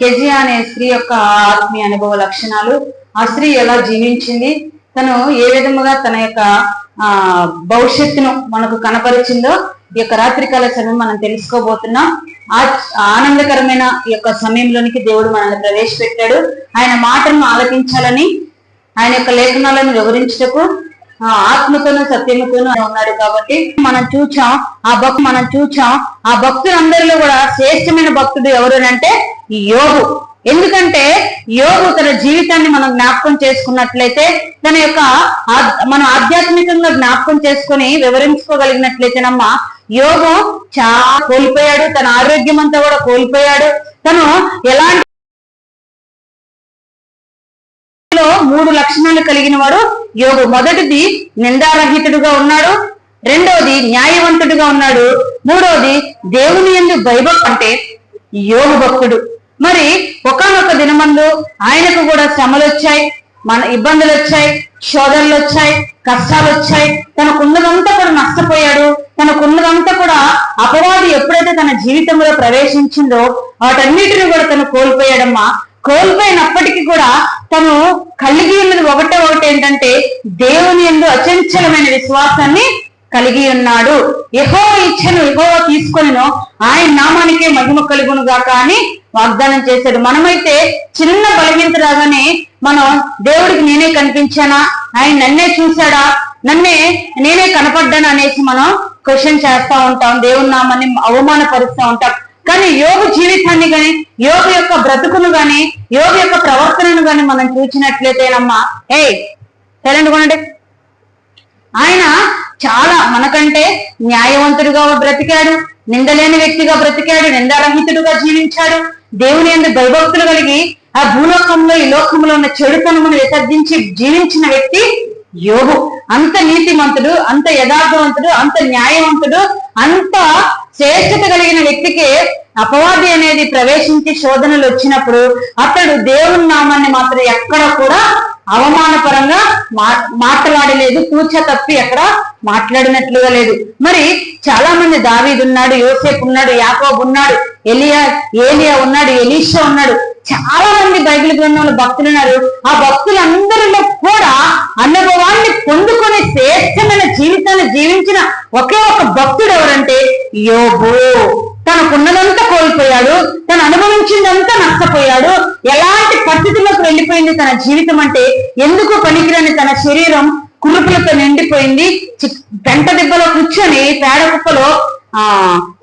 Kezia అనే స్త్రీ యొక్క ఆత్మీయ అనుభవ లక్షణాలు ఆ స్త్రీ ఎలా జీవించింది తను ఏ విధముగా తన యొక్క ఆ భవిష్యత్తును మనకు కనపరిచిందో ఈ యొక్క రాత్రికాల సమయం మనం తెలుసుకోబోతున్నాం. ఆ ఆనందకరమైన ఈ యొక్క సమయంలోనికి దేవుడు మనల్ని ప్రవేశపెట్టాడు. ఆయన మాటలను ఆలకించాలని ఆయన యొక్క లేఖనాలను వివరించుటకు ఆత్మతోనూ సత్యముతోనూ ఉన్నాడు కాబట్టి మనం చూచాం ఆ భక్తు మనం చూచాం ఆ భక్తులందరిలో కూడా శ్రేష్టమైన భక్తుడు ఎవరు అంటే యోగు ఎందుకంటే యోగు తన జీవితాన్ని మనం జ్ఞాపకం చేసుకున్నట్లయితే తన యొక్క మనం ఆధ్యాత్మికంగా జ్ఞాపకం చేసుకొని వివరించుకోగలిగినట్లయితేనమ్మా యోగు చాలా కోల్పోయాడు తన ఆరోగ్యం అంతా కూడా కోల్పోయాడు. తను ఎలాంటి లో మూడు లక్షణాలు కలిగిన వాడు యోగు. మొదటిది నిందారహితుడుగా ఉన్నాడు. రెండవది న్యాయవంతుడుగా ఉన్నాడు. మూడవది దేవుని ఎందు భయభక్తి అంటే యోగు భక్తుడు. మరి ఒకనొక దినమందు ఆయనకు కూడా శ్రమలు వచ్చాయి మన ఇబ్బందులు వచ్చాయి శోధనలు వచ్చాయి కష్టాలు వచ్చాయి తనకున్నదంతా కూడా నష్టపోయాడు. తనకున్నదంతా కూడా అపవాది ఎప్పుడైతే తన జీవితంలో ప్రవేశించిందో వాటన్నిటిని కూడా తను కోల్పోయాడమ్మా. కోల్పోయినప్పటికీ కూడా తను కలిగి ఉన్నది ఒకటే ఒకటి ఏంటంటే దేవుని ఎందు అచంచలమైన విశ్వాసాన్ని కలిగి ఉన్నాడు. ఎహో ఇచ్చను ఎహో తీసుకొనిను ఆయన నామానికే మహిమ కలుగును గాక అని వాగ్దానం చేశాడు. మనమైతే చిన్న బలహీనత రాగానే మనం దేవుడికి నేనే కనిపించానా? ఆయన నన్నే చూశాడా? నన్నే నేనే కనపడ్డాను అనేసి మనం క్వశ్చన్ చేస్తా ఉంటాం. దేవుని నామాన్ని అవమానపరుస్తూ ఉంటాం. కానీ యోగ జీవితాన్ని గాని యోగ యొక్క బ్రతుకును గాని యోగ యొక్క ప్రవర్తనను గాని మనం చూసినట్లయితేనమ్మా ఏ సైలెంట్ కొనండి. ఆయన చాలా మనకంటే న్యాయవంతుడుగా బ్రతికాడు నిందలేని వ్యక్తిగా బ్రతికాడు నిందారహితుడుగా జీవించాడు. దేవుని ఎందు భయభక్తులు కలిగి ఆ భూలోకంలో ఈ లోకంలో ఉన్న చెడుతనమును విసర్జించి జీవించిన వ్యక్తి యోగు. అంత నీతిమంతుడు అంత యథార్థవంతుడు అంత న్యాయవంతుడు అంత శ్రేష్టత కలిగిన వ్యక్తికి అపవాది అనేది ప్రవేశించి శోధనలు వచ్చినప్పుడు అతడు దేవుని నామాన్ని మాత్రం ఎక్కడ కూడా అవమానపరంగా మా మాట్లాడలేదు కూర్చ తప్పి ఎక్కడ మాట్లాడినట్లుగా లేదు. మరి చాలా మంది దావీదు ఉన్నాడు యోసేపు ఉన్నాడు యాకోబు ఉన్నాడు ఎలియా ఏలియా ఉన్నాడు ఎలీషా ఉన్నాడు. చాలా మంది బైబిల్ గ్రంథంలో భక్తులు ఉన్నారు. ఆ భక్తులందరిలో కూడా అనుభవాన్ని పొందుకునే శ్రేష్టమైన జీవితాన్ని జీవించిన ఒకే ఒక భక్తుడు ఎవరంటే యోబు. తనకున్నదంతా కోల్పోయాడు తను అనుభవించిందంతా నష్టపోయాడు. ఎలాంటి పరిస్థితుల్లోకి వెళ్ళిపోయింది తన జీవితం అంటే ఎందుకు పనికిరాని తన శరీరం కురుపులతో నిండిపోయింది? గంట దెబ్బలో కూర్చొని పేడ కుప్పలో ఆ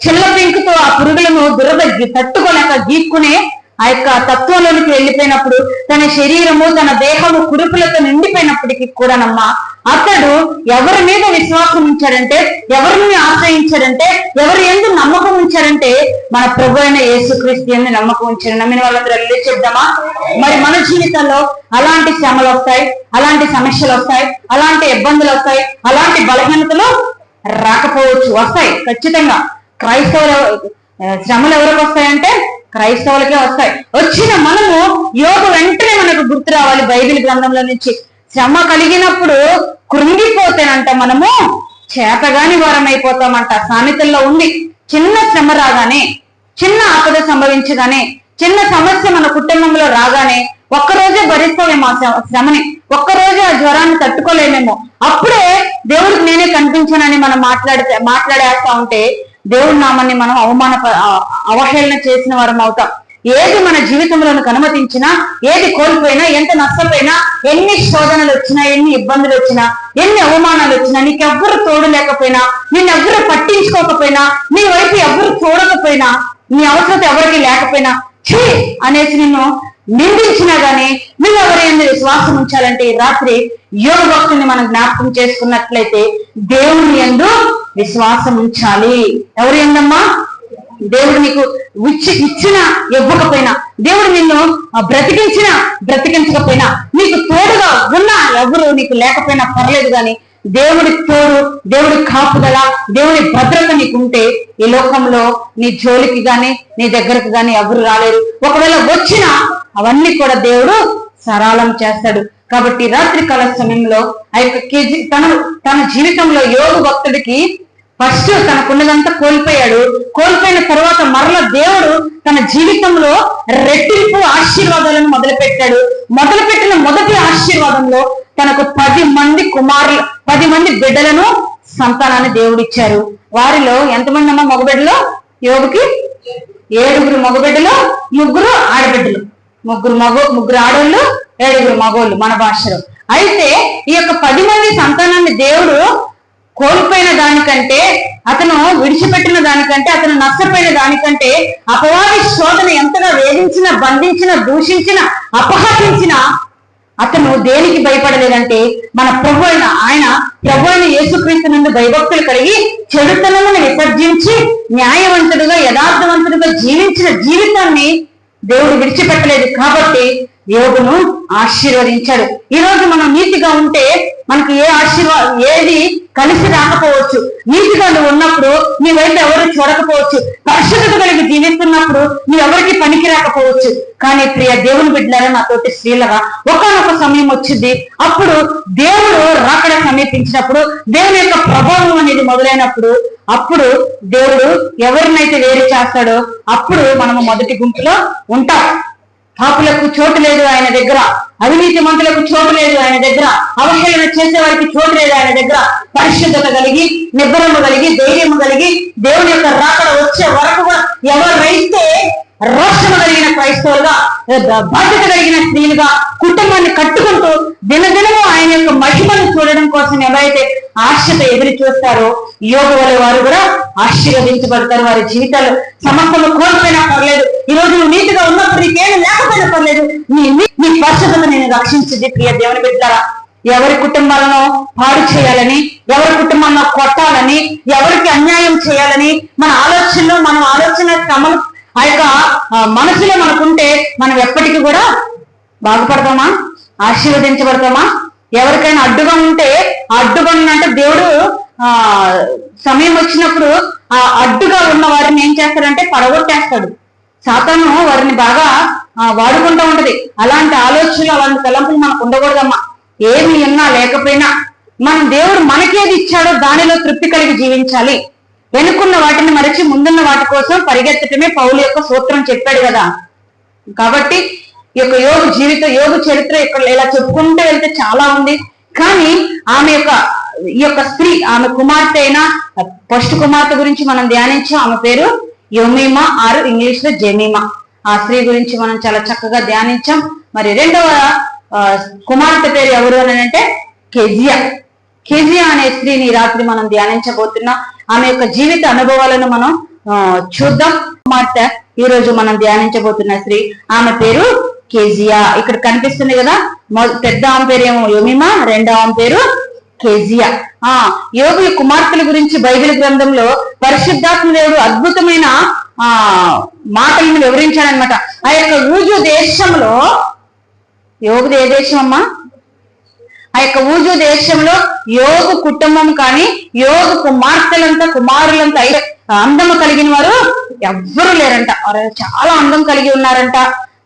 చిల్ల పెంకుతో ఆ పురుగులను దురద తట్టుకోలేక గీక్కునే ఆ యొక్క తత్వంలోనికి వెళ్ళిపోయినప్పుడు తన శరీరము తన దేహము కురుపులతో నిండిపోయినప్పటికీ కూడానమ్మా అతడు ఎవరి మీద విశ్వాసం ఉంచాడంటే ఎవరిని ఆశ్రయించాడంటే ఎవరు ఎందు నమ్మకం ఉంచాడంటే మన ప్రభు అయిన యేసుక్రీస్తు ఎందు నమ్మకం ఉంచాడు. నమ్మిన వాళ్ళందరూ వెళ్ళి చెప్దామా? మరి మన జీవితంలో అలాంటి శ్రమలు వస్తాయి అలాంటి సమస్యలు వస్తాయి అలాంటి ఇబ్బందులు వస్తాయి అలాంటి బలహీనతలు రాకపోవచ్చు వస్తాయి ఖచ్చితంగా. క్రైస్తవులు శ్రమలు ఎవరికి వస్తాయంటే క్రైస్తవులకే వస్తాయి. వచ్చిన మనము యోగ వెంటనే మనకు గుర్తు రావాలి బైబిల్ గ్రంథంలో నుంచి. శ్రమ కలిగినప్పుడు కృంగిపోతేనంట మనము చేతగాని వారం అయిపోతామంట సామెతల్లో ఉంది. చిన్న శ్రమ రాగానే చిన్న ఆపద సంభవించగానే చిన్న సమస్య మన కుటుంబంలో రాగానే ఒక్కరోజే భరిస్తామేమో ఆ శ్రమని. ఒక్కరోజే ఆ జ్వరాన్ని తట్టుకోలేమేమో. అప్పుడే దేవుడికి నేనే కనిపించానని మనం మాట్లాడితే మాట్లాడేస్తా ఉంటే దేవుడి నామాన్ని మనం అవమాన అవహేళన చేసిన వారం అవుతాం. ఏది మన జీవితంలో అనుమతించినా ఏది కోల్పోయినా ఎంత నష్టపోయినా ఎన్ని శోధనలు వచ్చినా ఎన్ని ఇబ్బందులు వచ్చినా ఎన్ని అవమానాలు వచ్చినా నీకెవ్వరు తోడు లేకపోయినా నిన్నెవ్వరు పట్టించుకోకపోయినా నీ వైపు ఎవ్వరు చూడకపోయినా నీ అవసరం ఎవరికి లేకపోయినా చీ అనేసి నిన్ను నిందించినా గానీ నువ్వు ఎవరి విశ్వాసం ఉంచాలంటే రాత్రి యోగ భక్తుని మనం జ్ఞాపకం చేసుకున్నట్లయితే దేవుని ఎందు విశ్వాసం ఉంచాలి. ఎవరు ఎందమ్మా? దేవుడు నీకు ఇచ్చి ఇచ్చిన ఇవ్వకపోయినా దేవుడు నిన్ను ఆ, బ్రతికించిన బ్రతికించకపోయినా నీకు తోడుగా ఉన్నా ఎవరు నీకు లేకపోయినా పర్లేదు కానీ దేవుడి తోడు దేవుడి కాపుదల దేవుడి భద్రత నీకుంటే ఈ లోకంలో నీ జోలికి గాని నీ దగ్గరకు గాని ఎవరు రాలేరు. ఒకవేళ వచ్చినా అవన్నీ కూడా దేవుడు సరళం చేస్తాడు. కాబట్టి రాత్రి కాల సమయంలో ఆ యొక్క కేజీ తన తన జీవితంలో యోగ భక్తుడికి ఫస్ట్ తనకున్నదంతా కోల్పోయాడు. కోల్పోయిన తర్వాత మరల దేవుడు తన జీవితంలో రెట్టింపు ఆశీర్వాదాలను మొదలుపెట్టాడు. మొదలుపెట్టిన మొదటి ఆశీర్వాదంలో తనకు పది మంది కుమారులు పది మంది బిడ్డలను సంతానాన్ని దేవుడిచ్చారు. వారిలో ఎంతమంది అమ్మ మగబిడ్డలు? యోగుకి ఏడుగురు మగబిడ్డలు ముగ్గురు ఆడబిడ్డలు. ముగ్గురు మగ ముగ్గురు ఆడోళ్ళు ఏడుగురు మగోళ్ళు మన భాషలో. అయితే ఈ యొక్క పది మంది సంతానాన్ని దేవుడు కోల్పోయిన దానికంటే అతను విడిచిపెట్టిన దానికంటే అతను నష్టపోయిన దానికంటే అపవాది శోధన ఎంతగా వేధించిన బంధించిన దూషించిన అపహసించిన అతను దేనికి భయపడలేదంటే మన ప్రభు అయిన ఆయన ప్రభు అయిన యేసుక్రీస్తు నుండి భయభక్తులు కలిగి చెడుతనమును విసర్జించి న్యాయవంతుడుగా యథార్థవంతుడుగా జీవించిన జీవితాన్ని దేవుడు విడిచిపెట్టలేదు కాబట్టి యోగును ఆశీర్వదించాడు. ఈ రోజు మనం నీతిగా ఉంటే మనకి ఏ ఆశీర్వా ఏది కలిసి రాకపోవచ్చు. నీతిగా నువ్వు ఉన్నప్పుడు నీ వైపు ఎవరు చూడకపోవచ్చు. పరిశుద్ధత కలిగి జీవిస్తున్నప్పుడు నీ పనికి రాకపోవచ్చు. కానీ ప్రియ దేవుని బిడ్డలారా నాతోటి స్త్రీలుగా ఒకనొక సమయం వచ్చింది. అప్పుడు దేవుడు రాకడ సమీపించినప్పుడు దేవుని యొక్క ప్రభావం అనేది మొదలైనప్పుడు అప్పుడు దేవుడు ఎవరినైతే వేరు చేస్తాడో అప్పుడు మనము మొదటి గుంపులో ఉంటాం. పాపులకు చోటు లేదు ఆయన దగ్గర. అవినీతి మంత్రులకు చోటు లేదు ఆయన దగ్గర. అవహేళన చేసే వారికి చోటు లేదు ఆయన దగ్గర. పరిశుద్ధత కలిగి నిబ్బరము కలిగి ధైర్యము కలిగి దేవుని యొక్క రాకడ వచ్చే వరకు ఎవరైతే రోషము కలిగిన క్రైస్తవులుగా బాధ్యత కలిగిన స్త్రీలుగా కుటుంబాన్ని కట్టుకుంటూ దినదినము ఆయన యొక్క మహిమను చూడడం కోసం ఎవరైతే ఆశతో ఎదురు చూస్తారో యోగ వల్ల వారు కూడా ఆశీర్వదించబడతారు. వారి జీవితాలు సమస్తము కోల్పోయినా పర్లేదు. ఈ రోజు నువ్వు నీతిగా ఉన్నప్పుడు నీకేమి లేకపోయినా పర్లేదు. నీ నీ- పరిశుభ్రత నేను రక్షించింది ప్రియ దేవుని బిడ్డారా ఎవరి కుటుంబాలను పాడు చేయాలని ఎవరి కుటుంబాలను కొట్టాలని ఎవరికి అన్యాయం చేయాలని మన ఆలోచనలు మనం ఆలోచన క్రమం ఆ యొక్క మనసులో మనకుంటే మనం ఎప్పటికీ కూడా బాగుపడతామా? ఆశీర్వదించబడతామా? ఎవరికైనా అడ్డుగా ఉంటే అడ్డుగా అంటే దేవుడు ఆ సమయం వచ్చినప్పుడు ఆ అడ్డుగా ఉన్న వారిని ఏం చేస్తాడంటే పడగొట్టేస్తాడు. సాతాను వారిని బాగా ఆ, వాడుకుంటూ ఉంటది. అలాంటి ఆలోచనలు అలాంటి తలంపులు మనకు ఉండకూడదమ్మా. ఏమి ఉన్నా లేకపోయినా మనం దేవుడు మనకేది ఇచ్చాడో దానిలో తృప్తి కలిగి జీవించాలి. వెనుకున్న వాటిని మరచి ముందున్న వాటి కోసం పరిగెత్తటమే పౌలు యొక్క సూత్రం చెప్పాడు కదా. కాబట్టి ఈ యొక్క యోగ జీవిత యోగ చరిత్ర ఇక్కడ ఇలా చెప్పుకుంటూ వెళ్తే చాలా ఉంది. కానీ ఆమె యొక్క ఈ యొక్క స్త్రీ ఆమె కుమార్తె అయిన ఫస్ట్ కుమార్తె గురించి మనం ధ్యానించాం. ఆమె పేరు యొమీమా ఆరు ఇంగ్లీష్లో జెమీమా. ఆ స్త్రీ గురించి మనం చాలా చక్కగా ధ్యానించాం. మరి రెండవ కుమార్తె పేరు ఎవరు అని అంటే కెజియా. కెజియా అనే స్త్రీని రాత్రి మనం ధ్యానించబోతున్నాం. ఆమె యొక్క జీవిత అనుభవాలను మనం ఆ, చూద్దాం. మాట ఈ రోజు మనం ధ్యానించబోతున్న స్త్రీ ఆమె పేరు కేజియా. ఇక్కడ కనిపిస్తుంది కదా పెద్ద ఆమె పేరు ఏమో యోమిమా రెండవ ఆమె పేరు కేజియా. ఆ యోగి కుమార్తెల గురించి బైబిల్ గ్రంథంలో పరిశుద్ధాత్మ దేవుడు అద్భుతమైన ఆ మాటలను వివరించాడనమాట ఆ యొక్క ఊజు దేశంలో యోగుది ఏ దేశం అమ్మా? ఆ యొక్క ఊజు దేశంలో యోగు కుటుంబం కానీ యోగు కుమార్తెలంతా కుమారులంతా అందము కలిగిన వారు ఎవ్వరు లేరంట. చాలా అందం కలిగి ఉన్నారంట.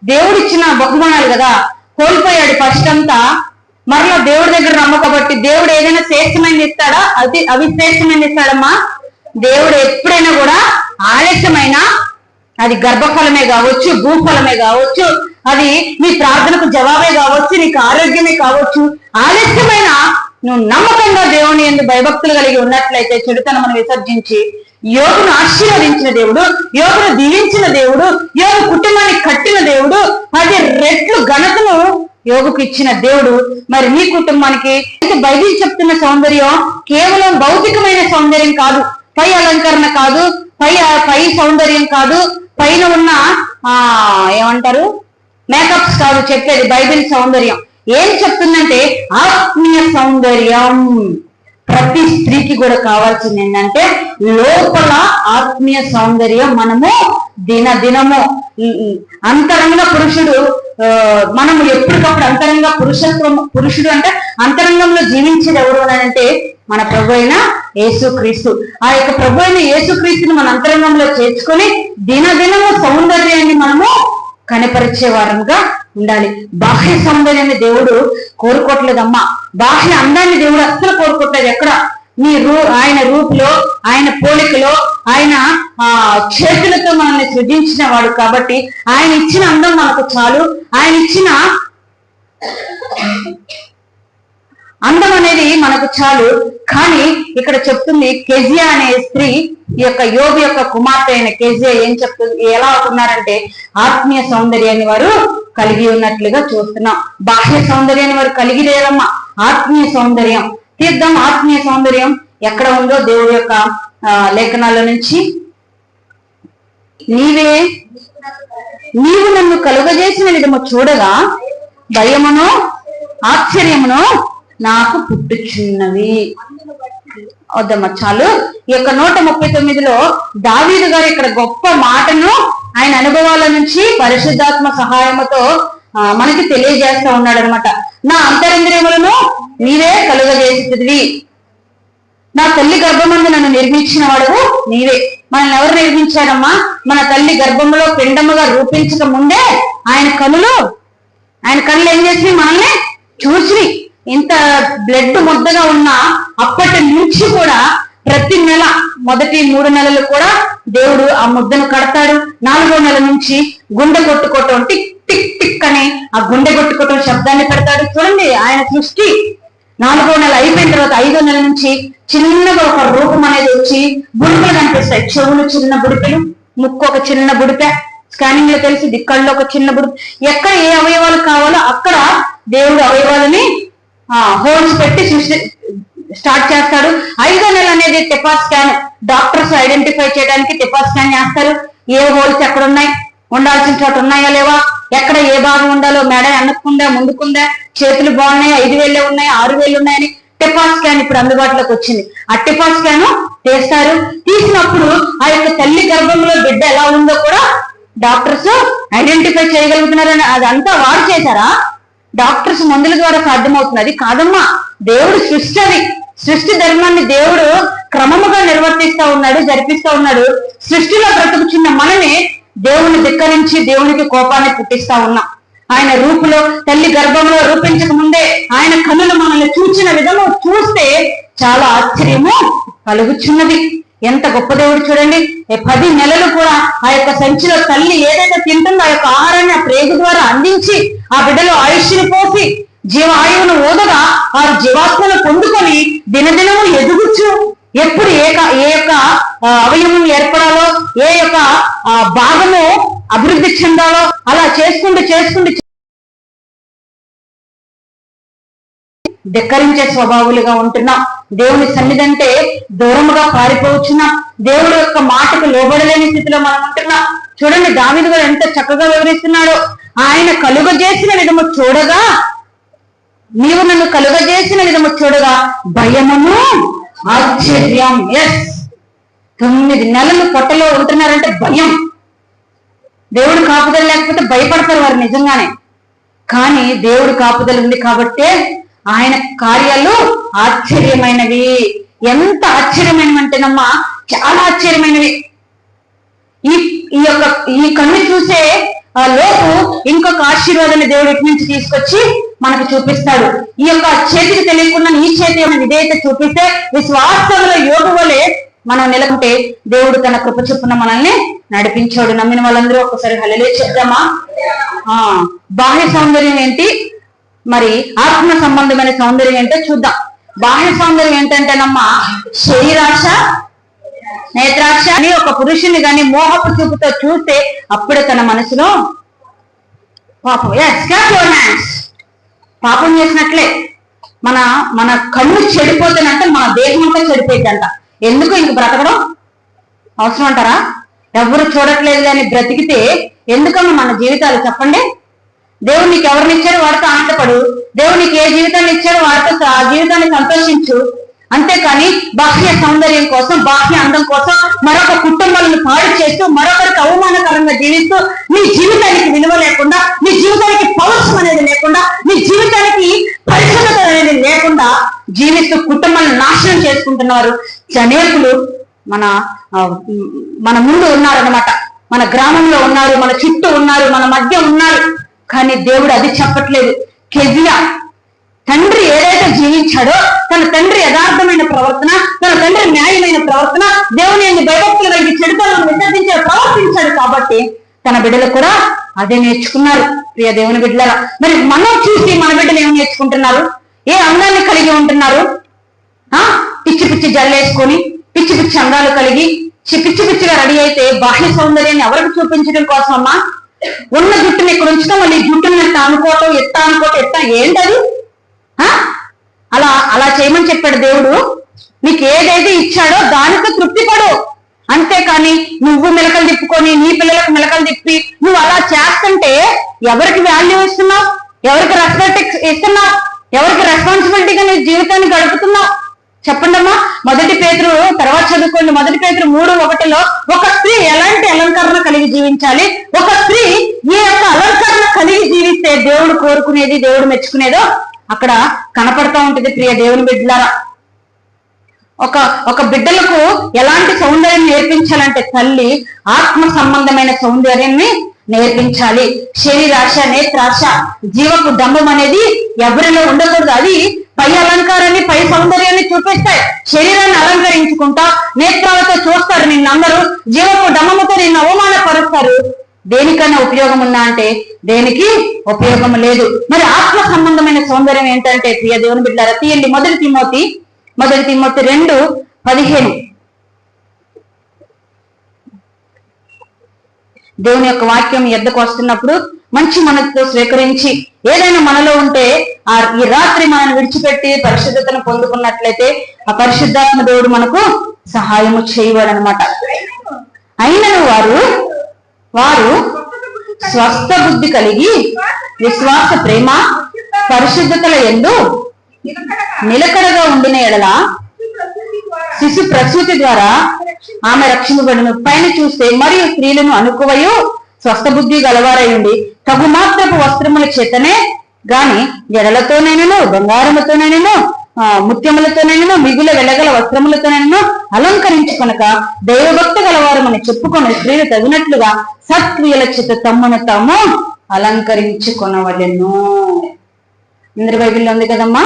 దేవుడిచ్చిన బహుమానాలు కదా. కోల్పోయాడు ఫస్ట్ అంతా మరలా దేవుడి దగ్గర నమ్మకబట్టి దేవుడు ఏదైనా శ్రేష్టమైనది ఇస్తాడా? అది అవిశ్రేష్టమైనది ఇస్తాడమ్మా. దేవుడు ఎప్పుడైనా కూడా ఆలస్యమైన అది గర్భఫలమే కావచ్చు భూఫలమే కావచ్చు అది నీ ప్రార్థనకు జవాబే కావచ్చు నీకు ఆరోగ్యమే కావచ్చు. ఆలస్యమైన నువ్వు నమ్మకంగా దేవుని ఎందు భయభక్తులు కలిగి ఉన్నట్లయితే చెడుతనమును విసర్జించి యోగును ఆశీర్వదించిన దేవుడు యోగును దీవించిన దేవుడు యోగు కుటుంబాన్ని కట్టిన దేవుడు పది రెట్లు ఘనతను యోగుకు ఇచ్చిన దేవుడు. మరి నీ కుటుంబానికి అయితే బైబిల్ చెప్తున్న సౌందర్యం? కేవలం భౌతికమైన సౌందర్యం కాదు పై అలంకరణ కాదు పై పై సౌందర్యం కాదు పైన ఉన్న ఆ ఏమంటారు? మేకప్స్ కాదు చెప్పేది బైబిల్ సౌందర్యం. ఏం చెప్తుందంటే ఆత్మీయ సౌందర్యం. ప్రతి స్త్రీకి కూడా కావాల్సింది ఏంటంటే లోపల ఆత్మీయ సౌందర్యం మనము దిన దినము అంతరంగ పురుషుడు ఆ, మనము ఎప్పటికప్పుడు అంతరంగ పురుషత్వం పురుషుడు అంటే అంతరంగంలో జీవించేది ఎవరు అని అంటే మన ప్రభు అయిన యేసుక్రీస్తు. ఆ యొక్క ప్రభు అయిన యేసుక్రీస్తుని మన అంతరంగంలో చేర్చుకొని దినదినము సౌందర్యాన్ని మనము కనపరిచే వారంగా ఉండాలి. బాహ్య సౌందర్యాన్ని దేవుడు కోరుకోవట్లేదమ్మా. బాహ్య అందాన్ని దేవుడు అస్సలు కోరుకోవట్లేదు. ఎక్కడ? నీ రూ ఆయన రూపులో ఆయన పోలికలో ఆయన ఆ చేతులతో మనల్ని సృజించిన వాడు కాబట్టి ఆయన ఇచ్చిన అందం మనకు చాలు. ఆయన ఇచ్చిన అందం అనేది మనకు చాలు. కానీ ఇక్కడ చెప్తుంది కెజియా అనే స్త్రీ ఈ యొక్క యోగి యొక్క కుమార్తె అయిన కెజియా ఏం చెప్తుంది ఎలా అవుతున్నారంటే ఆత్మీయ సౌందర్యాన్ని వారు కలిగి ఉన్నట్లుగా చూస్తున్నాం. బాహ్య సౌందర్యాన్ని వారు కలిగి లేదమ్మా ఆత్మీయ సౌందర్యం. తీర్థం ఆత్మీయ సౌందర్యం ఎక్కడ ఉందో దేవుడి యొక్క లేఖనాల నుంచి. నీవే నీవు నన్ను కలుగజేసిన విధము చూడగా భయమును ఆశ్చర్యమును నాకు పుట్టుచున్నవి వద్దమ్మ చాలు. ఈ యొక్క నూట ముప్పై తొమ్మిదిలో దావీదు గారు ఇక్కడ గొప్ప మాటను ఆయన అనుభవాల నుంచి పరిశుద్ధాత్మ సహాయముతో మనకి తెలియజేస్తా ఉన్నాడు అనమాట నా అంతరింద్రియములను నీవే కలుగజేసేది నా తల్లి గర్భమందు నన్ను నిర్మించిన వాడు నీవే. మనల్ని ఎవరు నిర్మించారమ్మా? మన తల్లి గర్భంలో పిండముగా రూపించక ముందే ఆయన కనులు ఆయన కళ్ళు ఏం చేసి మనల్ని చూసి ఇంత బ్లడ్ ముద్దగా ఉన్న అప్పటి నుంచి కూడా ప్రతి నెల మొదటి మూడు నెలలు కూడా దేవుడు ఆ ముద్దను కడతాడు. నాలుగో నెల నుంచి గుండె కొట్టుకోవటం టిక్ టిక్ టిక్ అని ఆ గుండె కొట్టుకోవటం శబ్దాన్ని పెడతాడు. చూడండి ఆయన సృష్టి. నాలుగో నెల అయిపోయిన తర్వాత ఐదో నెల నుంచి చిన్నగా ఒక రూపం అనేది వచ్చి బుడిపలు కనిపిస్తాయి. చెవులు చిన్న బుడికలు ముక్కు ఒక చిన్న బుడిపె స్కానింగ్లో తెలిసి దిక్కల్లో ఒక చిన్న బుడి ఎక్కడ ఏ అవయవాలు కావాలో అక్కడ దేవుడు అవయవాలని హోల్స్ పెట్టి సృష్టి స్టార్ట్ చేస్తాడు. ఐదో నెల అనేది టిపా స్కాన్. డాక్టర్స్ ఐడెంటిఫై చేయడానికి టిపా స్కాన్ చేస్తారు. ఏ హోల్స్ ఎక్కడ ఉన్నాయి ఉండాల్సిన చోట ఉన్నాయా లేవా? ఎక్కడ ఏ భాగం ఉండాలో మేడ వెనక్కుందా ముందుకుందా? చేతులు బాగున్నాయి? ఐదు వేలే ఉన్నాయి? ఆరు వేలు ఉన్నాయని టిపా స్కాన్ ఇప్పుడు అందుబాటులోకి వచ్చింది. ఆ టిపా స్కాన్ తీస్తారు. తీసినప్పుడు ఆ యొక్క తల్లి గర్భంలో బిడ్డ ఎలా ఉందో కూడా డాక్టర్స్ ఐడెంటిఫై చేయగలుగుతున్నారని అదంతా వారు చేశారా? డాక్టర్స్ మందుల ద్వారా సాధ్యమవుతుంది అది కాదమ్మా. దేవుడు సృష్టి అది సృష్టి ధర్మాన్ని దేవుడు క్రమముగా నిర్వర్తిస్తా ఉన్నాడు జరిపిస్తా ఉన్నాడు. సృష్టిలో బ్రతుకుచున్న మనని దేవుని ధిక్కరించి దేవునికి కోపాన్ని పుట్టిస్తా ఉన్నాం. ఆయన రూపులో తల్లి గర్భంలో రూపించక ముందే ఆయన కన్నులు మనల్ని చూచిన విధము చూస్తే చాలా ఆశ్చర్యము కలుగుచున్నది. ఎంత గొప్ప దేవుడు చూడండి. పది నెలలు కూడా ఆ యొక్క సంచిలో తల్లి ఏదైతే తింటుందో ఆ యొక్క ఆహారాన్ని ఆ ప్రేగు ద్వారా అందించి ఆ బిడ్డలో ఆయుష్ని పోసి జీవ ఆయువును ఓదగా వారు జీవాత్మను పొందుకొని దినదినము ఎదుగుచ్చు ఎప్పుడు ఏ ఏ యొక్క అవయవం ఏర్పడాలో ఏ యొక్క ఆ, భాగము అభివృద్ధి చెందాలో అలా చేసుకుంటూ చేసుకుంటూ ధిక్కరించే స్వభావులుగా ఉంటున్నాం. దేవుని సన్నిధి అంటే దూరముగా పారిపోవచ్చున్నాం దేవుడు యొక్క మాటకు లోబడలేని స్థితిలో మనం ఉంటున్నాం. చూడండి దావిది గారు ఎంత చక్కగా వివరిస్తున్నాడో. ఆయన కలుగజేసిన విధము చూడగా నీవు నన్ను కలుగజేసిన విధము చూడగా భయమును ఆశ్చర్యం. ఎస్ తొమ్మిది నెలలు పొట్టలో ఉంటున్నారంటే భయం. దేవుడు కాపుదల లేకపోతే భయపడతారు వారు నిజంగానే. కానీ దేవుడు కాపుదల ఉంది కాబట్టే ఆయన కార్యాలు ఆశ్చర్యమైనవి. ఎంత ఆశ్చర్యమైనవి అంటేనమ్మా చాలా ఆశ్చర్యమైనవి. ఈ ఈ యొక్క ఈ కన్ను చూసే ఆ లోపు ఇంకొక ఆశీర్వాదాన్ని దేవుడు ఇటు నుంచి తీసుకొచ్చి మనకు చూపిస్తాడు. ఈ యొక్క చేతికి తెలియకుండా నీ చేతి ఏమైనా విధేయత చూపిస్తే విశ్వాసంలో యోగు వలె మనం నిలకుంటే దేవుడు తన కృప చొప్పున మనల్ని నడిపించాడు. నమ్మిన వాళ్ళందరూ ఒకసారి హలలే చెప్దామా? ఆ బాహ్య సౌందర్యం ఏంటి? మరి ఆత్మ సంబంధమైన సౌందర్యం అంటే చూద్దాం. బాహ్య సౌందర్యం ఏంటంటేనమ్మా? శరీరాక్ష నేత్రాక్ష అని ఒక పురుషుని గాని మోహపు చూపుతో చూస్తే అప్పుడే తన మనసులో పాపం. Yes, పాపం చేసినట్లే. మన మన కళ్ళు చెడిపోతేనంటే మన దేహం అంతా చెడిపోయిందంట. ఎందుకు ఇంక బ్రతకడం? అవసరం అంటారా? ఎవరు చూడట్లేదు అని బ్రతికితే ఎందుకమ్మా మన జీవితాలు చెప్పండి? దేవుడు నీకు ఎవరిని ఇచ్చాడు వాడితో ఆనందపడు. దేవుడు నీకు ఏ జీవితాన్ని ఇచ్చాడు వాడితో ఆ జీవితాన్ని సంతోషించు. అంతేకాని బాహ్య సౌందర్యం కోసం బాహ్య అందం కోసం మరొక కుటుంబాలను పాడు చేస్తూ మరొకరికి అవమానకరంగా జీవిస్తూ నీ జీవితానికి విలువ లేకుండా నీ జీవితానికి పౌరుషం అనేది లేకుండా నీ జీవితానికి పరిశుభ్రత అనేది లేకుండా జీవిస్తూ కుటుంబాలను నాశనం చేసుకుంటున్నారు. అనేకులు మన మన ముందు ఉన్నారన్నమాట. మన గ్రామంలో ఉన్నారు మన చుట్టూ ఉన్నారు మన మధ్య ఉన్నారు. కానీ దేవుడు అది చెప్పట్లేదు. కెజియా తండ్రి ఏదైతే జీవించాడో తన తండ్రి యథార్థమైన ప్రవర్తన తన తండ్రి న్యాయమైన ప్రవర్తన దేవుని ఎందు భయభక్తులు కలిగి చెడుతలను విసర్జించే ప్రవర్తించాడు కాబట్టి తన బిడ్డలు కూడా అదే నేర్చుకున్నారు. ప్రియ దేవుని బిడ్డలారా మరి మనం చూసి మన బిడ్డలు ఏం నేర్చుకుంటున్నారు? ఏ అందాన్ని కలిగి ఉంటున్నారు? ఆ? పిచ్చి పిచ్చి జల్లేసుకొని పిచ్చి పిచ్చి అందాలు కలిగి చి- పిచ్చి పిచ్చిగా రెడీ అయితే బాహ్య సౌందర్యాన్ని ఎవరికి చూపించడం కోసం ఉన్న జుట్టుని ఇక్కడ ఉంచడం మళ్ళీ జుట్టుని ఎత్త అనుకోవటం ఎత్త అనుకోవటం ఎత్త ఏంటది? ఆ? అలా అలా చేయమని చెప్పాడు దేవుడు. నీకు ఏదైతే ఇచ్చాడో దానితో తృప్తి పడు. అంతేకాని నువ్వు మెలకలు తిప్పుకొని నీ పిల్లలకు మెలకలు తిప్పి నువ్వు అలా చేస్తుంటే ఎవరికి వాల్యూ ఇస్తున్నావు? ఎవరికి రెస్పెక్ట్ ఇస్తున్నావు? ఎవరికి రెస్పాన్సిబిలిటీగా నీ జీవితాన్ని గడుపుతున్నావు? చెప్పండమ్మా మొదటి పేతురు తర్వాత చదువుకోండి. మొదటి పేతురు మూడు ఒకటిలో ఒక స్త్రీ ఎలాంటి అలంకరణ కలిగి జీవించాలి? ఒక స్త్రీ ఈ యొక్క అలంకరణ కలిగి జీవిస్తే దేవుడు కోరుకునేది దేవుడు మెచ్చుకునేదో అక్కడ కనపడతా ఉంటుంది ప్రియ దేవుని బిడ్డలారా. ఒక ఒక బిడ్డలకు ఎలాంటి సౌందర్యం నేర్పించాలంటే తల్లి ఆత్మ సంబంధమైన సౌందర్యాన్ని నేర్పించాలి. శరీరాశ నేత్రాశ జీవపు దంభం అనేది ఎవరిలో ఉండకూడదు. అది పై అలంకారాన్ని పై సౌందర్యాన్ని చూపిస్తే శరీరాన్ని అలంకరించుకుంటా నేత్రాలతో చూస్తారు నిన్నందరూ జీవపు డమ్మముతో నిన్ను అవమానపరుస్తారు. దేనికన్నా ఉపయోగం ఉందా అంటే దేనికి ఉపయోగం లేదు. మరి ఆత్మ సంబంధమైన సౌందర్యం ఏంటంటే ప్రియ దేవుని బిడ్డారా తీయండి మొదటి తిమ్మోతి మొదటి తిమ్మోతి రెండు పదిహేను. దేవుని యొక్క వాక్యం ఎద్దకు వస్తున్నప్పుడు మంచి మనసుతో స్వీకరించి ఏదైనా మనలో ఉంటే ఆ ఈ రాత్రి మనం విడిచిపెట్టి పరిశుద్ధతను పొందుకున్నట్లయితే ఆ పరిశుద్ధాత్మ దేవుడు మనకు సహాయము చేయవాడు అనమాట అయినను వారు వారు స్వస్థ బుద్ధి కలిగి విశ్వాస ప్రేమ పరిశుద్ధతల ఎందు నిలకడగా ఉండిన ఎడల శిశు ప్రసూతి ద్వారా ఆమె రక్షించబడిన పైన చూస్తే మరియు స్త్రీలను అనుకువయు స్వస్థ బుద్ధి గలవారై ఉండి మాత్రపు వస్త్రముల చేతనే గాని జడలతోనైనను బంగారముతోనైనను ఆ, ముత్యములతోనైనను మిగుల వెలగల వస్త్రములతోనైనను అలంకరించుకొనక దైవభక్తి గలవారమని చెప్పుకొని స్త్రీలు తగినట్లుగా సత్క్రియల చేత తమ్మును తాము అలంకరించుకొనవలెను. ఇంద్ర బైబిల్లో ఉంది కదమ్మా?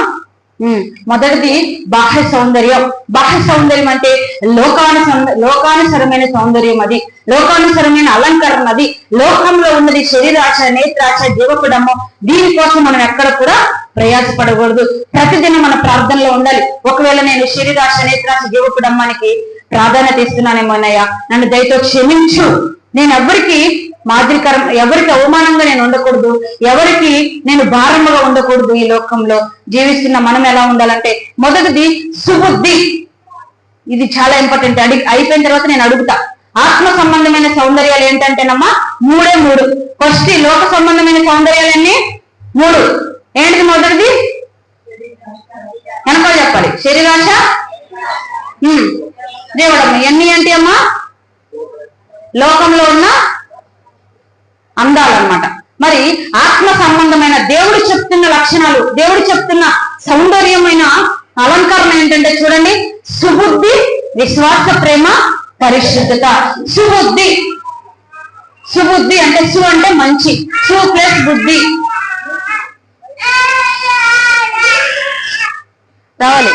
మొదటిది బాహ్య సౌందర్యం. బాహ్య సౌందర్యం అంటే లోకాను లోకానుసరమైన సౌందర్యం అది. లోకానుసరమైన అలంకరణ అది. లోకంలో ఉన్నది శరీరాశ నేత్రాశ జీవపడము దీనికోసం మనం ఎక్కడ కూడా ప్రయాసపడకూడదు. ప్రతిదినం మన ప్రార్థనలో ఉండాలి. ఒకవేళ నేను శరీరాశ నేత్రాశ జీవపడమ్మానికి ప్రాధాన్యత ఇస్తున్నానేమోనయ్యా నన్ను దయతో క్షమించు. నేను ఎవరికి మాదిరికరం ఎవరికి అవమానంగా నేను ఉండకూడదు ఎవరికి నేను భారముగా ఉండకూడదు ఈ లోకంలో జీవిస్తున్న మనం ఎలా ఉండాలంటే మొదటిది సుబుద్ధి. ఇది చాలా ఇంపార్టెంట్. అడిగి అయిపోయిన తర్వాత నేను అడుగుతా. ఆత్మ సంబంధమైన సౌందర్యాలు ఏంటంటేనమ్మా మూడే మూడు. ఫస్ట్ ఈ లోక సంబంధమైన సౌందర్యాలన్నీ మూడు. ఏంటిది మొదటిది? వెనకాల చెప్పాలి. శరీరాశ ఉమ్. దేవుడమ్మ ఎన్ని ఏంటి అమ్మా? లోకంలో ఉన్న అందాలన్నమాట. మరి ఆత్మ సంబంధమైన దేవుడు చెప్తున్న లక్షణాలు దేవుడు చెప్తున్న సౌందర్యమైన అలంకరణ ఏంటంటే చూడండి సుబుద్ధి విశ్వాస ప్రేమ పరిశుద్ధత. సుబుద్ధి. సుబుద్ధి అంటే సు అంటే మంచి. సు ప్లస్ బుద్ధి. రావాలి.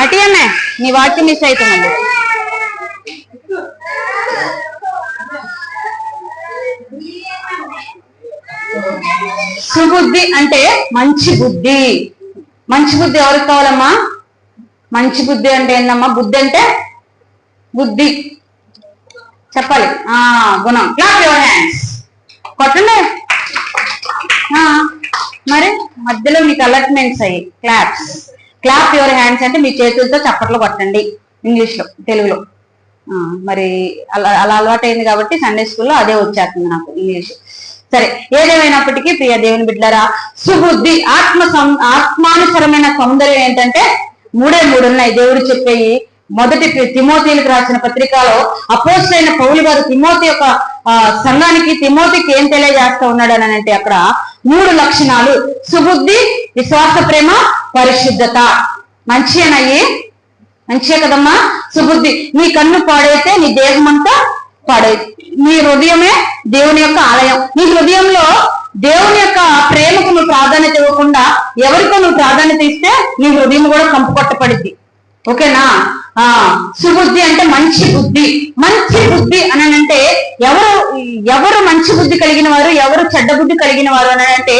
అటి అన్నే నీ వాక్యం మిస్ అవుతుందండి. బుద్ధి అంటే మంచి బుద్ధి. మంచి బుద్ధి ఎవరికి కావాలమ్మా? మంచి బుద్ధి అంటే ఏందమ్మా? బుద్ధి అంటే బుద్ధి. చెప్పాలి. ఆ గుణం. క్లాప్ యువర్ హ్యాండ్స్ కొట్టండి. మరి మధ్యలో మీకు అలర్ట్మెంట్స్ అయ్యి క్లాప్స్ క్లాప్ యువర్ హ్యాండ్స్ అంటే మీ చేతులతో చప్పట్లు కొట్టండి. ఇంగ్లీష్లో తెలుగులో. మరి అలా అలా అలవాటైంది కాబట్టి సండే స్కూల్లో అదే వచ్చేస్తుంది నాకు ఇంగ్లీష్ సరే ఏదేమైనప్పటికీ ప్రియ దేవుని బిడ్డలారా సుబుద్ధి ఆత్మ సం- ఆత్మానుసరమైన సౌందర్యం ఏంటంటే మూడే మూడు ఉన్నాయి దేవుడు చెప్పేవి మొదటి పి- తిమోతిలకు రాసిన పత్రికలో అపోసైన పౌలు గారు తిమోతి యొక్క సంఘానికి తిమోతికి ఏం తెలియజేస్తా ఉన్నాడు అని అంటే అక్కడ మూడు లక్షణాలు. సుబుద్ధి విశ్వాస ప్రేమ పరిశుద్ధత. మంచిగానయ్యి మంచిగా కదమ్మా? సుబుద్ధి. నీ కన్ను పాడైతే నీ దేహం అంతా పడే నీ హృదయమే దేవుని యొక్క ఆలయం. నీ హృదయంలో దేవుని యొక్క ప్రేమకు నువ్వు ప్రాధాన్యత ఇవ్వకుండా ఎవరికో నువ్వు ప్రాధాన్యత ఇస్తే నీ హృదయం కూడా కంపుకొట్టపడింది ఓకేనా? ఆ సుబుద్ధి అంటే మంచి బుద్ధి. మంచి బుద్ధి అని అంటే ఎవరు ఎవరు మంచి బుద్ధి కలిగిన వారు ఎవరు చెడ్డ బుద్ధి కలిగిన వారు అని అంటే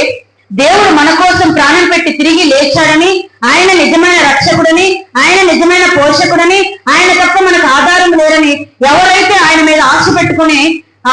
దేవుడు మన కోసం ప్రాణం పెట్టి తిరిగి లేచాడని ఆయన నిజమైన రక్షకుడని ఆయన నిజమైన పోషకుడని ఆయన తప్ప మనకు ఆధారం లేరని ఎవరైతే పెట్టుకుని ఆ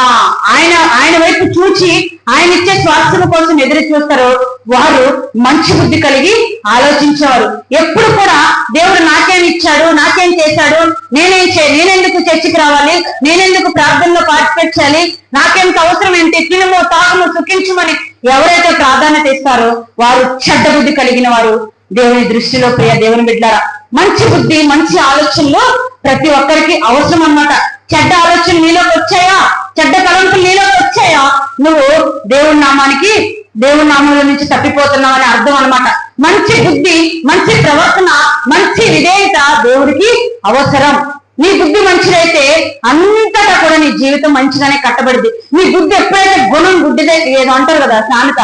ఆయన ఆయన వైపు చూచి ఆయన ఇచ్చే స్వాస్థ్యం కోసం ఎదురు చూస్తారో. వారు మంచి బుద్ధి కలిగి ఆలోచించేవారు. ఎప్పుడు కూడా దేవుడు నాకేం ఇచ్చాడు నాకేం చేశాడు నేనేం చే నేనెందుకు చర్చికి రావాలి నేనెందుకు ప్రార్థనలో పార్టిసిపేట్ చేయాలి నాకెంత అవసరం ఏంటి తినము తాగమో సుఖించమని ఎవరైతే ప్రాధాన్యత ఇస్తారో వారు చెడ్డ బుద్ధి కలిగిన వారు దేవుని దృష్టిలో ప్రియ దేవుని బిడ్డారా. మంచి బుద్ధి మంచి ఆలోచనలు ప్రతి ఒక్కరికి అవసరం అన్నమాట చెడ్డ ఆలోచనలు నీలోకి వచ్చాయా? చెడ్డ తలంపులు నీలోకి వచ్చాయా? నువ్వు దేవుడి నామానికి దేవుడి నామంలో నుంచి తప్పిపోతున్నావు అని అర్థం అన్నమాట. మంచి బుద్ధి మంచి ప్రవర్తన మంచి విధేయత దేవుడికి అవసరం. నీ బుద్ధి మంచిదైతే అంతటా కూడా నీ జీవితం మంచిగానే కట్టబడింది. నీ బుద్ధి ఎప్పుడైతే గుణం గుడ్డిదే ఏదో అంటారు కదా సామెత.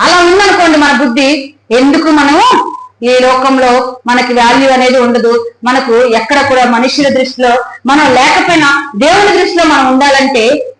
అలా ఉందనుకోండి మన బుద్ధి ఎందుకు మనము ఈ లోకంలో మనకి వాల్యూ అనేది ఉండదు. మనకు ఎక్కడ కూడా మనుషుల దృష్టిలో మనం లేకపోయినా దేవుని దృష్టిలో మనం ఉండాలంటే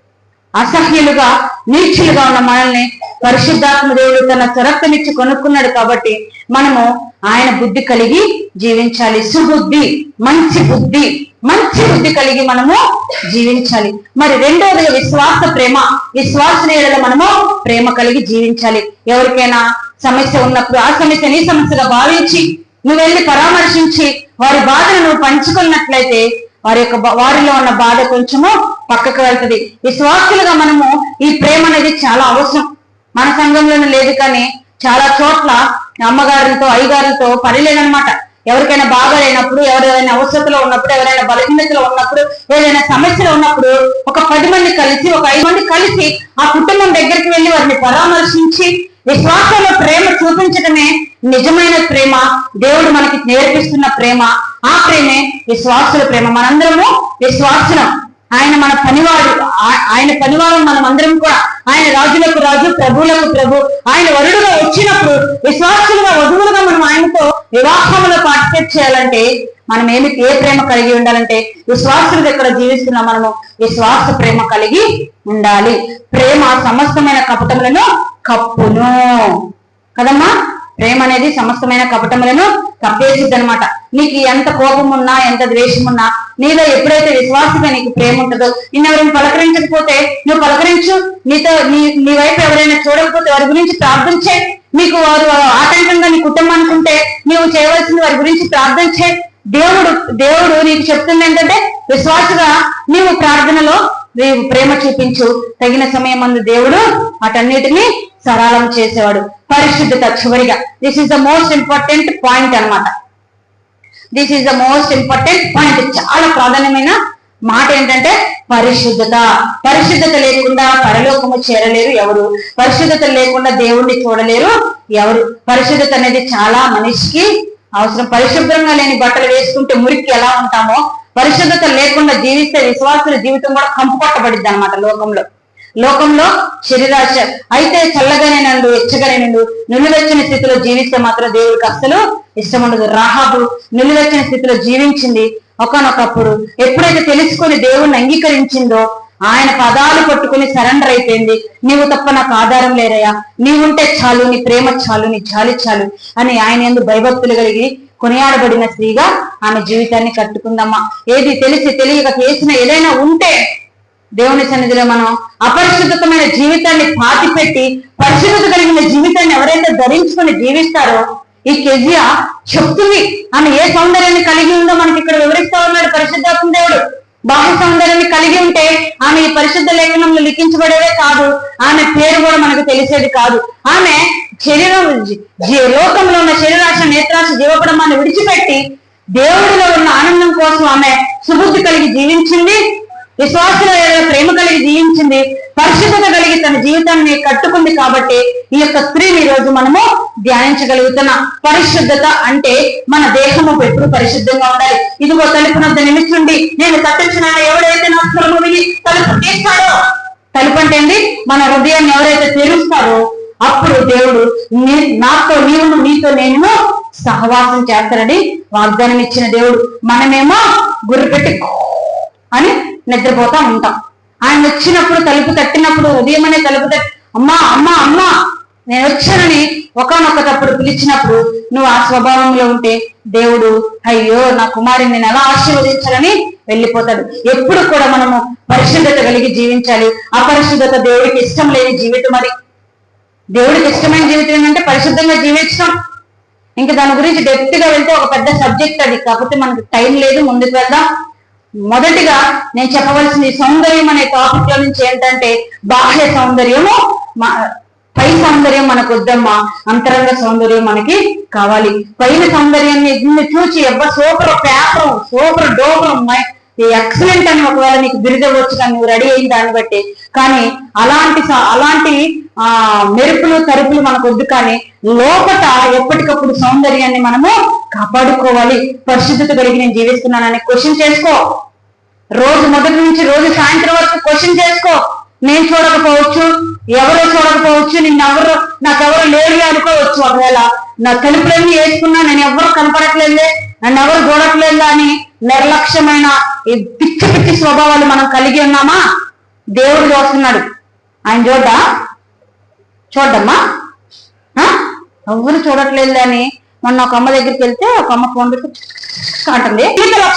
అసహ్యులుగా నీచులుగా ఉన్న మనల్ని పరిశుద్ధాత్మ దేవుడు తన చరక్తనిచ్చి కొనుక్కున్నాడు కాబట్టి మనము ఆయన బుద్ధి కలిగి జీవించాలి. సుబుద్ధి మంచి బుద్ధి మంచి బుద్ధి కలిగి మనము జీవించాలి. మరి రెండోది విశ్వాస ప్రేమ. విశ్వాస నీడలో మనము ప్రేమ కలిగి జీవించాలి. ఎవరికైనా సమస్య ఉన్నప్పుడు ఆ సమస్య నీ సమస్యగా భావించి నువ్వు వెళ్ళి పరామర్శించి వారి బాధను నువ్వు పంచుకున్నట్లయితే వారి యొక్క వారిలో ఉన్న బాధ కొంచెము పక్కకు వెళ్తుంది. విశ్వాసులుగా మనము ఈ ప్రేమ అనేది చాలా అవసరం. మన సంఘంలోనే లేదు కానీ చాలా చోట్ల అమ్మగారులతో అయ్యగారులతో పని లేదనమాట ఎవరికైనా బాగా లేనప్పుడు ఎవరైనా అవసరతలో ఉన్నప్పుడు ఎవరైనా బలహీనతలో ఉన్నప్పుడు ఏదైనా సమస్యలు ఉన్నప్పుడు ఒక పది మంది కలిసి ఒక ఐదు మంది కలిసి ఆ కుటుంబం దగ్గరికి వెళ్ళి వారిని పరామర్శించి విశ్వాసంలో ప్రేమ చూపించడమే నిజమైన ప్రేమ. దేవుడు మనకి నేర్పిస్తున్న ప్రేమ. ఆ ప్రేమే విశ్వాసుల ప్రేమ. మనందరము విశ్వాసులం. ఆయన మన పనివాడు ఆయన పనివాడు మనం అందరం కూడా. ఆయన రాజులకు రాజు ప్రభువులకు ప్రభు. ఆయన వరుడుగా వచ్చినప్పుడు విశ్వాసులుగా వధువులుగా మనం ఆయనతో వివాహంలో పార్టిసిపేట్ చేయాలంటే మనం ఏమి ఏ ప్రేమ కలిగి ఉండాలంటే విశ్వాసుల దగ్గర జీవిస్తున్న మనము విశ్వాస ప్రేమ కలిగి ఉండాలి. ప్రేమ సమస్తమైన కపటములను కప్పును. కదమ్మా? ప్రేమ అనేది సమస్తమైన కపటములను కప్పేసిద్ది అనమాట నీకు ఎంత కోపం ఉన్నా ఎంత ద్వేషం ఉన్నా నీలో ఎప్పుడైతే విశ్వాసంగా నీకు ప్రేమ ఉంటుందో నిన్ను ఎవరిని పలకరించకపోతే నువ్వు పలకరించు. నీతో నీ నీ వైపు ఎవరైనా చూడకపోతే వారి గురించి ప్రార్థన చేయి. నీకు వారు ఆటంకంగా నీ కుటుంబం అనుకుంటే నీవు చేయవలసింది వారి గురించి ప్రార్థన దేవుడు దేవుడు నీకు చెప్తుంది ఏంటంటే విశ్వాసగా నీవు ప్రార్థనలో నీవు ప్రేమ చూపించు. తగిన సమయం అందు దేవుడు వాటన్నిటిని సరళం చేసేవాడు. పరిశుద్ధత చివరిగా. This is the most important point అన్నమాట. This is the most important point చాలా ప్రాధాన్యమైన మాట ఏంటంటే పరిశుద్ధత. పరిశుద్ధత లేకుండా పరలోకము చేరలేరు ఎవరు? పరిశుద్ధత లేకుండా దేవుణ్ణి చూడలేరు ఎవరు? పరిశుద్ధత అనేది చాలా మనిషికి అవసరం. పరిశుభ్రంగా లేని బట్టలు వేసుకుంటే మురికి ఎలా ఉంటామో పరిశుద్ధత లేకుండా జీవిస్తే విశ్వాసుల జీవితం కూడా కంపుకొట్టబడిద్ది అనమాట లోకంలో. లోకంలో శరీరాశ అయితే చల్లగానే నండు ఎచ్చగానే నుండు నిలువెచ్చని స్థితిలో జీవిస్తే మాత్రం దేవుడికి అస్సలు ఇష్టం ఉండదు. రాహాబు నిలువెచ్చని స్థితిలో జీవించింది ఒకనొకప్పుడు. ఎప్పుడైతే తెలుసుకొని దేవుణ్ణి అంగీకరించిందో ఆయన పదాలు పట్టుకుని సరెండర్ అయిపోయింది. నీవు తప్ప నాకు ఆధారం లేరయ్యా. నీవుంటే చాలు నీ ప్రేమ చాలు నీ జాలి చాలు అని ఆయన ఎందు భయభక్తులు కలిగి కొనియాడబడిన స్త్రీగా ఆమె జీవితాన్ని కట్టుకుందమ్మా. ఏది తెలిసి తెలియక చేసిన ఏదైనా ఉంటే దేవుని సన్నిధిలో మనం అపరిశుద్ధమైన జీవితాన్ని పాతిపెట్టి పరిశుద్ధత కలిగిన జీవితాన్ని ఎవరైతే ధరించుకొని జీవిస్తారో ఈ కెజియా చెప్తుంది ఆమె ఏ సౌందర్యాన్ని కలిగి ఉందో మనకి ఇక్కడ వివరిస్తా ఉన్నాడు పరిశుద్ధాత్మ దేవుడు. బాహ్య సౌందర్యాన్ని కలిగి ఉంటే ఆమె ఈ పరిశుద్ధ లేఖనంలో లిఖించబడేదే కాదు. ఆమె పేరు కూడా మనకు తెలిసేది కాదు. ఆమె శరీరం లోకంలో ఉన్న శరీరాశ నేత్రాశ జీవపడమాన్ని విడిచిపెట్టి దేవుడిలో ఉన్న ఆనందం కోసం ఆమె సుబుద్ధి కలిగి జీవించింది. విశ్వాసుల ప్రేమ కలిగి జీవించింది పరిశుద్ధత కలిగి తన జీవితాన్ని కట్టుకుంది కాబట్టి ఈ యొక్క స్త్రీని రోజు మనము ధ్యానించగలుగుతున్న. పరిశుద్ధత అంటే మన దేహము ఎప్పుడు పరిశుద్ధంగా ఉండాలి. ఇదిగో తలుపునొద్ద నిలుచుండి నేను తప్పించిన ఎవడైతే నా స్వరము విని తలుపు అంటే మన హృదయాన్ని ఎవరైతే తెరుస్తారో అప్పుడు దేవుడు నాతో నీవును నీతో నేను సహవాసం చేస్తారని వాగ్దానం ఇచ్చిన దేవుడు. మనమేమో గురి అని నిద్రపోతా ఉంటాం. ఆయన వచ్చినప్పుడు తలుపు తట్టినప్పుడు ఉదయం అనే తలుపు తట్టి అమ్మా అమ్మా అమ్మా! నేను వచ్చానని ఒకనొకటప్పుడు పిలిచినప్పుడు నువ్వు ఆ స్వభావంలో ఉంటే దేవుడు అయ్యో నా కుమారుని నేను ఎలా ఆశీర్వదించాలని వెళ్ళిపోతాడు. ఎప్పుడు కూడా మనము పరిశుద్ధత కలిగి జీవించాలి. అపరిశుద్ధత దేవుడికి ఇష్టం లేని జీవితం అది. దేవుడికి ఇష్టమైన జీవితం ఏంటంటే పరిశుద్ధంగా జీవించడం. ఇంకా దాని గురించి డెప్త్గా వెళ్తే ఒక పెద్ద సబ్జెక్ట్ అది. కాకపోతే మనకు టైం లేదు ముందుకు వెళ్దాం. మొదటిగా నేను చెప్పవలసింది సౌందర్యం అనే టాపిక్లో నుంచి ఏంటంటే బాహ్య సౌందర్యము పై సౌందర్యం మనకు వద్దమ్మా అంతరంగ సౌందర్యం మనకి కావాలి. పైన సౌందర్యాన్ని నిన్ను చూచి ఎవ్వ super paper super duper excellent అని ఒకవేళ నీకు బిరుదవచ్చు కానీ నువ్వు రెడీ అయిన దాన్ని బట్టి. కానీ అలాంటి స- అలాంటి ఆ మెరుపులు తరుపులు మనకు వద్దు కానీ లోపట ఎప్పటికప్పుడు సౌందర్యాన్ని మనము కాపాడుకోవాలి. పరిశుద్ధత కలిగి నేను జీవిస్తున్నానని క్వశ్చన్ చేసుకో. రోజు మొదటి నుంచి రోజు సాయంత్రం వరకు క్వశ్చన్ చేసుకో. నేను చూడకపోవచ్చు ఎవరో చూడకపోవచ్చు నిన్నెవరు నాకెవరు లేరు అనుకోవచ్చు ఒకవేళ. నా తలుపులన్నీ వేసుకున్నా నేను ఎవరు కనపడట్లేదులే నన్ను ఎవరు చూడట్లేదు అని నిర్లక్ష్యమైన ఈ పిచ్చి పిచ్చి స్వభావాలు మనం కలిగి ఉన్నామా? దేవుడు చూస్తున్నాడు. ఆయన చూడ్డా? చూడమ్మా ఎవరు చూడట్లేదు అని మొన్న ఒక అమ్మ దగ్గరికి వెళ్తే ఒక అమ్మ ఫోన్ పెట్టి అంటుంది.